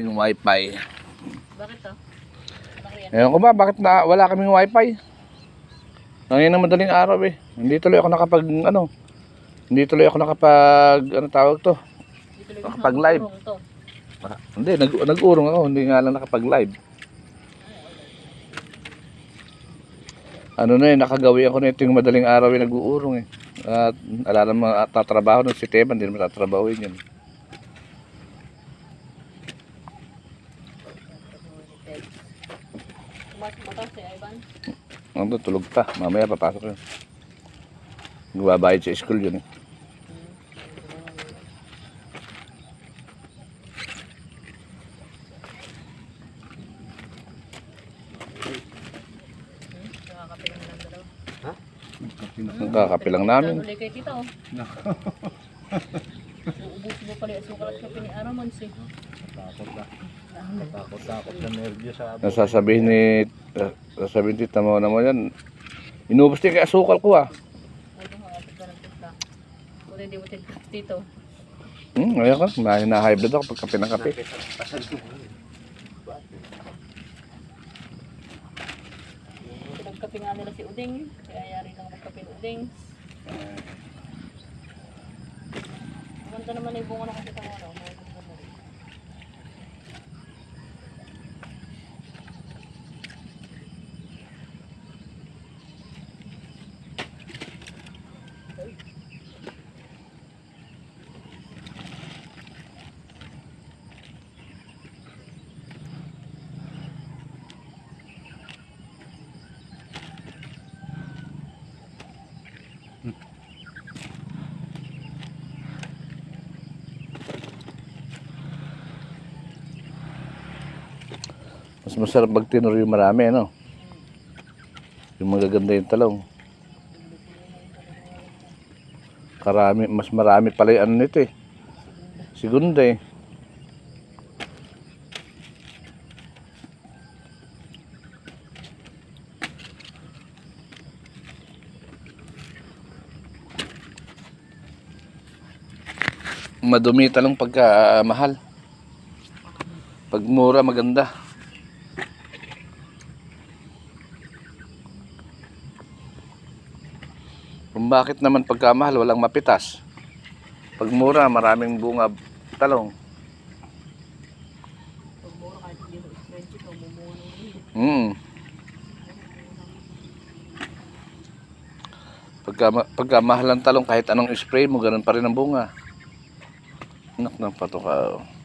kaming wifi. Bakit to? Ewan ko ba, bakit na wala kaming wifi? Ngayon ng madaling araw eh. Hindi tuloy ako nakapag, ano, hindi tuloy ako nakapag, ano tawag to? Nakapag live. Ah, Hindi, nag, nag-urong ako, hindi nga lang nakapag-live. Ano na eh, nakagawi ako na ito yung madaling araw yung nag-uurong eh. At alala mo, at tatrabaho nun si Teban, hindi naman tatrabawin yun. Pumasok ba to si Ivan? Ano, tulog pa. Mamaya papasok yun. Nagbabayad sa school yun eh. Nakakape lang ng dalawa. Nagkakape lang namin. Uli kay tita oh. Uubos mo pala yung asukal at kape ni Aramons eh. Takot na. Takot takot na nervyo sa Nasasabihin ni, uh, sasabihin tita mo naman yan, inubos din kay asukal ko ah. Ka hindi mo tita dito. Hmm, ayaw ka, na high blood ako pag kape ng kape. Pinagkape nga nila si Uding. Kaya yari lang magkape ni Uding. Ganda naman yung bunga na kasi tama ano. may ganda mo rin. Mas masarap pag yung marami, ano? Yung magaganda yung talong. Karami, mas marami pala yung ano nito eh. Segunda eh. Madumi talong pagka ah, mahal. Pag mura, maganda. Kung bakit naman pagkamahal walang mapitas. Pag mura maraming bunga talong. Pag mura kahit hindi mo expensive, ito mumuha ng ulit. Mm. Pagka, pagka mahal ang talong kahit anong spray mo ganun pa rin ang bunga. Anak ng pato ka. oh.